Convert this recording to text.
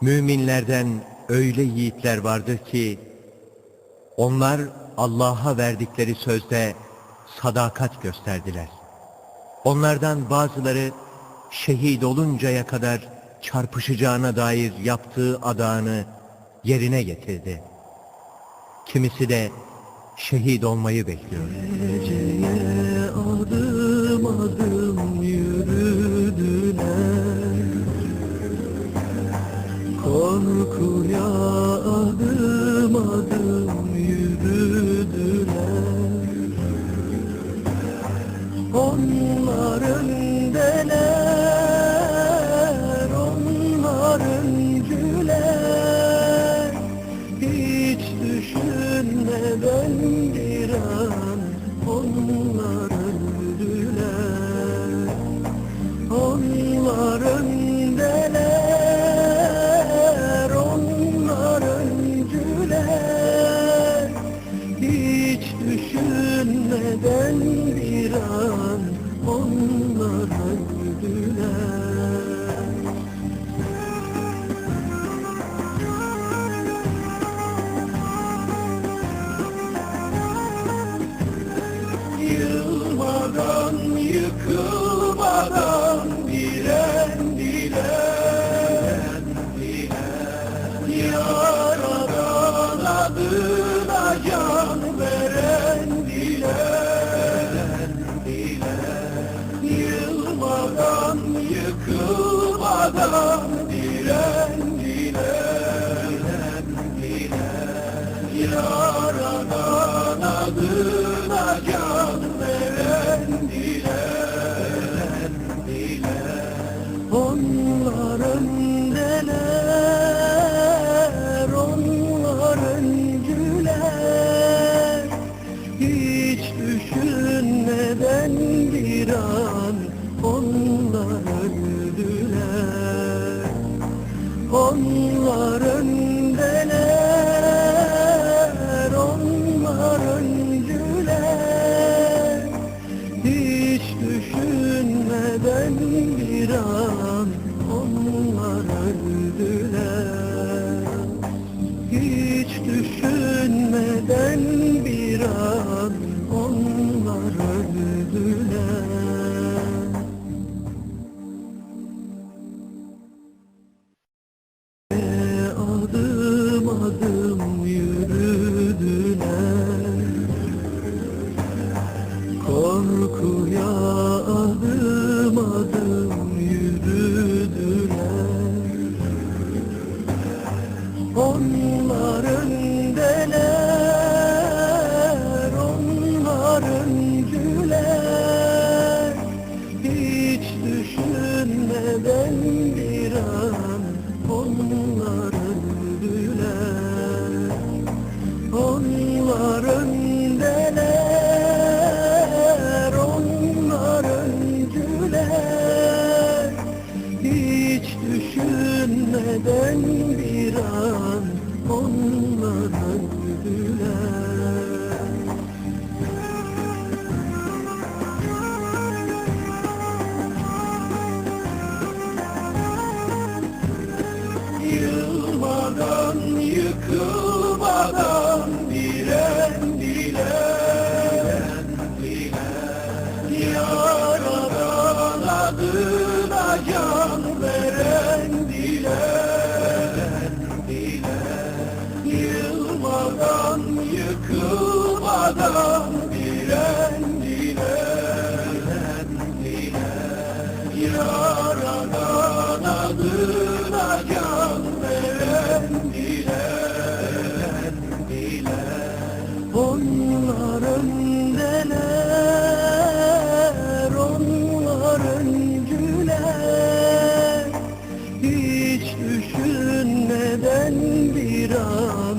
Müminlerden öyle yiğitler vardır ki, onlar Allah'a verdikleri sözde sadakat gösterdiler. Onlardan bazıları şehit oluncaya kadar çarpışacağına dair yaptığı adağını yerine getirdi. Kimisi de şehit olmayı bekliyor. Geceye adım കുരാ Good. Onlar öndeler, onlar öncüler. Hiç düşünmeden bir an onlar öldüler நமது düşünmeden bir an onlar öldüler yıkılmadan direndiler Yaradan adına can onlar öncüler Hiç düşünmeden bir an